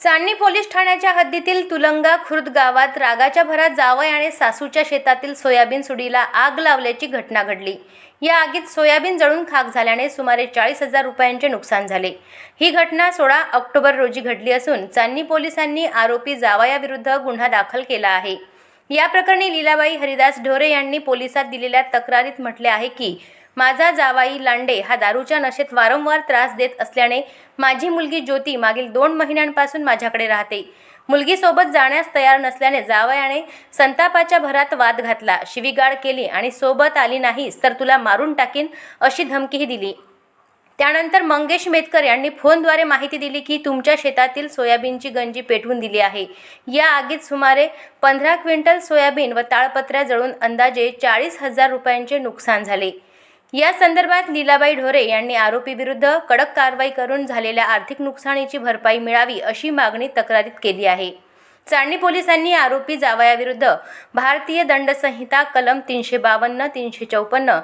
चांदणी police ठाण्याच्या हद्दीतील तुलंगा खुर्द गावात रागाच्या भरात जावय आणि सासूच्या शेतातील सोयाबीन सुडीला आग लावल्याची घटना घडली. या आगीत सोयाबीन जळून खाक झाल्याने सुमारे चाळीस हजार रुपयांचे नुकसान झाले. ही घटना सोळा ऑक्टोबर रोजी घडली असून चांदणी पोलिसांनी आरोपी जावयाविरुद्ध गुन्हा दाखल केला आहे. या प्रकरणी लीलाबाई हरिदास ढोरे यांनी पोलिसात दिलेल्या तक्रारीत म्हटले आहे की माझा जावाई लांडे हा दारूच्या नशेत वारंवार त्रास देत असल्याने माझी मुलगी ज्योती मागील दोन महिन्यांपासून माझ्याकडे राहते. मुलगीसोबत जाण्यास तयार नसल्याने जावयाने संतापाच्या भरात वाद घातला शिवीगाळ केली आणि सोबत आली नाहीस तर तुला मारून टाकीन अशी धमकीही दिली. त्यानंतर मंगेश मेतकर यांनी फोनद्वारे माहिती दिली की तुमच्या शेतातील सोयाबीनची गंजी पेटवून दिली आहे. या आगीत सुमारे पंधरा क्विंटल सोयाबीन व ताळपत्र्या जळून अंदाजे चाळीस हजार रुपयांचे नुकसान झाले. या संदर्भात लीलाबाई ढोरे यांनी आरोपीविरुद्ध कडक कारवाई करून झालेल्या आर्थिक नुकसानीची भरपाई मिळावी अशी मागणी तक्रारीत केली आहे. चांदणी पोलिसांनी आरोपी जावयाविरुद्ध भारतीय दंड संहिता कलम तीनशे बावन्न तीनशे चौपन्न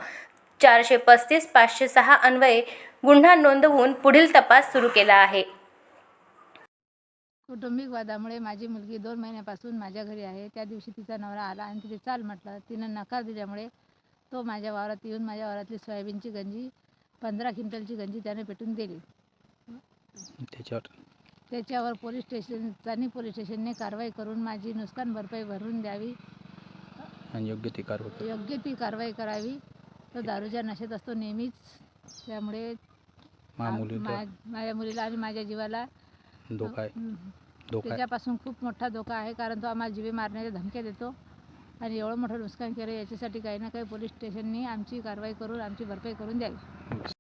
चारशे पस्तीस पाचशे सहा अन्वये गुन्हा नोंदवून पुढील तपास सुरू केला आहे. कौटुंबिक वादामुळे माझी मुलगी दोन महिन्यापासून माझ्या घरी आहे. त्या दिवशी तिचा नवरा आला आणि तिथे चाल म्हटलं. तिनं नकार दिल्यामुळे तो माझ्या वावरात येऊन माझ्या वावरातली सोयाबीनची गंजी पंधरा क्विंटलची गंजी त्याने पेटून दिली. त्याच्यावर? त्याच्यावर पोलीस स्टेशन चांदणी पोलीस स्टेशनने कारवाई करून माझी नुकसान भरपाई भरून द्यावी. आणि योग्य ती कारवाई योग्य ती कारवाई करावी. तो दारूच्या नशेत असतो नेहमीच. त्यामुळे मा- माझ्या मुलीला आणि माझ्या जीवाला धोका आहे. धोका आहे. त्याच्यापासून खूप मोठा धोका आहे कारण तो आम्हाला जीवे मारण्याच्या धमक्या देतो. आणि एवढं मोठं नुकसान केलं याच्यासाठी काही ना काही पोलीस स्टेशननी आमची कारवाई करून आमची भरपाई करून द्यावी.